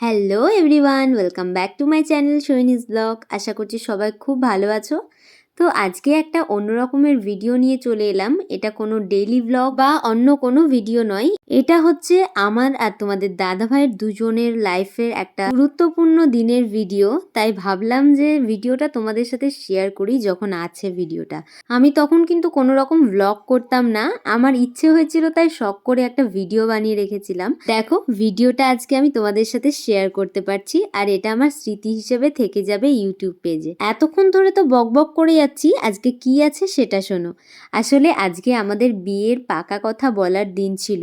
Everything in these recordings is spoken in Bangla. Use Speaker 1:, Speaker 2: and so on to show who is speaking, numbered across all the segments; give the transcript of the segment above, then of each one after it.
Speaker 1: Hello everyone welcome back to my channel সৈনিস blog আশা করছি সবাই খুব ভালো আছো। তো আজকে একটা অন্য রকমের ভিডিও নিয়ে চলে এলাম। এটা কোনো ডেইলি ব্লগ বা অন্য কোনো ভিডিও নয়। এটা হচ্ছে আমার আর তোমাদের দাদা ভাইয়ের দুজনের লাইফের একটা গুরুত্বপূর্ণ দিনের ভিডিও তাই ভাবলাম যে ভিডিওটা তোমাদের সাথে শেয়ার করি যখন আছে ভিডিওটা আমি তখন কিন্তু কোনো রকম ব্লগ করতাম না। আমার ইচ্ছে হয়েছিল তাই শখ করে একটা ভিডিও বানিয়ে রেখেছিলাম। দেখো ভিডিওটা আজকে আমি তোমাদের সাথে শেয়ার করতে পারছি। আর এটা আমার স্মৃতি হিসেবে থেকে যাবে ইউটিউব পেজে এতক্ষণ ধরে তো বক বকবক করে যাচ্ছি আজকে কি আছে সেটা শোনো। আসলে আজকে আমাদের বিয়ের পাকা কথা বলার দিন ছিল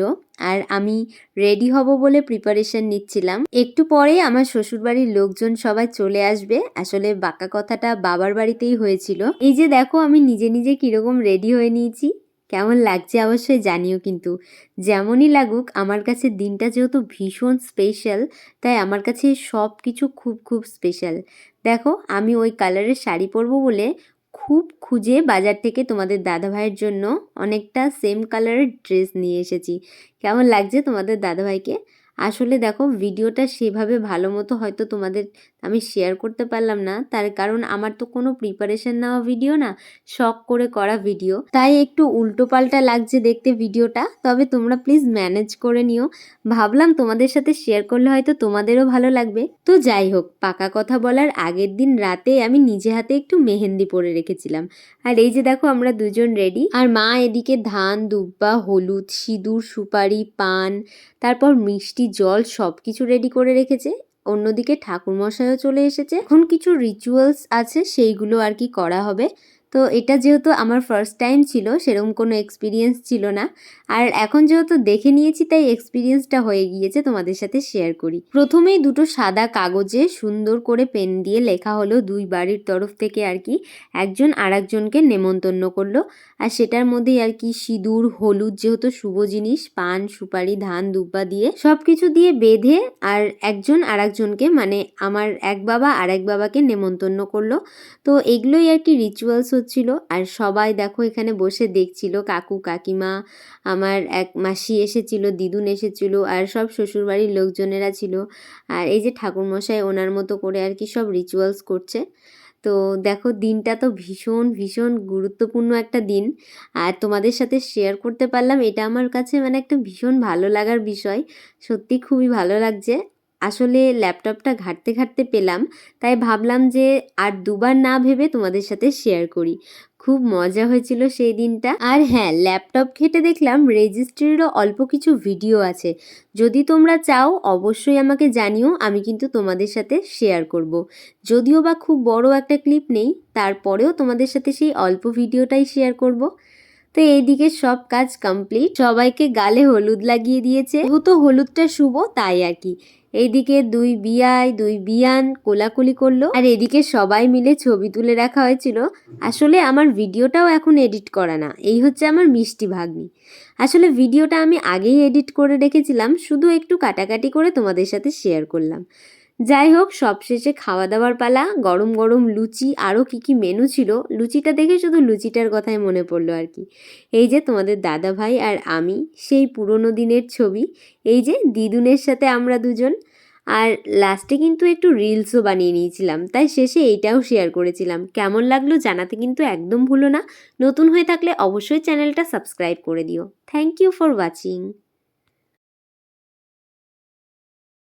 Speaker 1: আর আমি রেডি হব বলে প্রিপারেশন নিচ্ছিলাম। একটু পরে আমার শ্বশুরবাড়ির লোকজন সবাই চলে আসবে। আসলে বাঁকা কথাটা বাবার বাড়িতেই হয়েছিল। এই যে দেখো, আমি নিজে নিজে কীরকম রেডি হয়ে নিয়েছি। কেমন লাগছে অবশ্যই জানিও কিন্তু। যেমনই লাগুক, আমার কাছে দিনটা যেহেতু ভীষণ স্পেশাল তাই আমার কাছে সব কিছু খুব খুব স্পেশাল দেখো, আমি ওই কালারের শাড়ি পরবো বলে খুব খুঁজে বাজার থেকে তোমাদের দাদাভাইয়ের জন্য অনেকটা সেম কালারের ড্রেস নিয়ে এসেছি। কেমন লাগছে তোমাদের দাদা ভাইকে আসলে দেখো, ভিডিওটা সেভাবে ভালো মতো হয়তো তোমাদের আমি শেয়ার করতে পারলাম না। তার কারণ আমার তো কোনো প্রিপারেশন নেওয়া ভিডিও না, শখ করে করা ভিডিও তাই একটু উল্টো পাল্টা লাগছে দেখতে ভিডিওটা তবে তোমরা প্লিজ ম্যানেজ করে নিও। ভাবলাম তোমাদের সাথে শেয়ার করলে হয়তো তোমাদেরও ভালো লাগবে। তো যাই হোক, পাকা কথা বলার আগের দিন রাতে আমি নিজে হাতে একটু মেহেন্দি পরে রেখেছিলাম। আর এই যে দেখো, আমরা দুজন রেডি আর মা এদিকে ধান দুব্বা হলুদ, সিঁদুর, সুপারি, পান, তারপর মিষ্টি জল সব কিছু রেডি করে রেখেছে। অন্যদিকে ঠাকুরমশাইও চলে এসেছে। এখন কিছু রিচুয়ালস আছে, সেইগুলো আর কি করা হবে। তো এটা যেহেতু আমার ফার্স্ট টাইম ছিল, সেরকম কোনো এক্সপিরিয়েন্স ছিল না। আর এখন যেহেতু দেখে নিয়েছি, তাই এক্সপিরিয়েন্সটা হয়ে গিয়েছে তোমাদের সাথে শেয়ার করি। প্রথমেই দুটো সাদা কাগজে সুন্দর করে পেন দিয়ে লেখা হলো দুই বাড়ির তরফ থেকে আর কি। একজন আর একজনকে নেমন্তন্ন করল। আর সেটার মধ্যেই আর কি সিঁদুর, হলুদ যেহেতু শুভ জিনিস, পান, সুপারি, ধান, দুব্বা দিয়ে সব কিছু দিয়ে বেঁধে আর একজন আর একজনকে মানে আমার এক বাবা আর এক বাবাকে নেমন্তন্ন করল। তো এগুলোই আর কি রিচুয়ালস হচ্ছিল আর সবাই দেখো এখানে বসে দেখছিল, কাকু, কাকিমা, আমার এক মাসি এসেছিল, দিদুন এসেছিল আর সব শ্বশুরবাড়ির লোকজনেরা ছিল। আর এই যে ঠাকুরমশাই ওনার মতো করে আর কি সব রিচুয়ালস করছে। তো দেখো দিনটা তো ভীষণ ভীষণ গুরুত্বপূর্ণ একটা দিন। আর তোমাদের সাথে শেয়ার করতে পারলাম, এটা আমার কাছে মানে একটা ভীষণ ভালো লাগার বিষয়। সত্যি খুবই ভালো লাগছে। আসলে ল্যাপটপটা ঘাটতে ঘাটতে পেলাম, তাই ভাবলাম যে আর দুবার না ভেবে তোমাদের সাথে শেয়ার করি। খুব মজা হয়েছিল সেই দিনটা। আর হ্যাঁ ল্যাপটপ ঘেটে দেখলাম রেজিস্ট্রিরও অল্প কিছু ভিডিও আছে। যদি তোমরা চাও, অবশ্যই আমাকে জানিও, আমি কিন্তু তোমাদের সাথে শেয়ার করব। যদিও বা খুব বড় একটা ক্লিপ নেই, তারপরেও তোমাদের সাথে সেই অল্প ভিডিওটাই শেয়ার করব। তো এইদিকে সব কাজ কমপ্লিট সবাইকে গালে হলুদ লাগিয়ে দিয়েছে। যেহেতু হলুদটা শুভ, তাই আর কি। এইদিকে দুই বিয়াই দুই বিয়ান কোলাকুলি করল। আর এদিকে সবাই মিলে ছবি তুলে রাখা হয়েছিল। আসলে আমার ভিডিওটাও এখন এডিট করা না। এই হচ্ছে আমার মিষ্টি ভাগ্নি। আসলে ভিডিওটা আমি আগেই এডিট করে রেখেছিলাম। শুধু একটু কাটাকাটি করে তোমাদের সাথে শেয়ার করলাম। যাই হোক, সবশেষে খাওয়া দাওয়ার পালা, গরম গরম লুচি আরও কী কী মেনু ছিল? লুচিটা দেখে শুধু লুচিটার কথাই মনে পড়ল আর কি। এই যে তোমাদের দাদা ভাই আর আমি, সেই পুরনো দিনের ছবি, এই যে দিদুনের সাথে আমরা দুজন। আর লাস্টে কিন্তু একটু রিলসও বানিয়ে নিয়েছিলাম, তাই শেষে এইটাও শেয়ার করেছিলাম। কেমন লাগল জানাতে কিন্তু একদম ভুলো না। নতুন হয়ে থাকলে অবশ্যই চ্যানেলটা সাবস্ক্রাইব করে দিও। Thank you for watching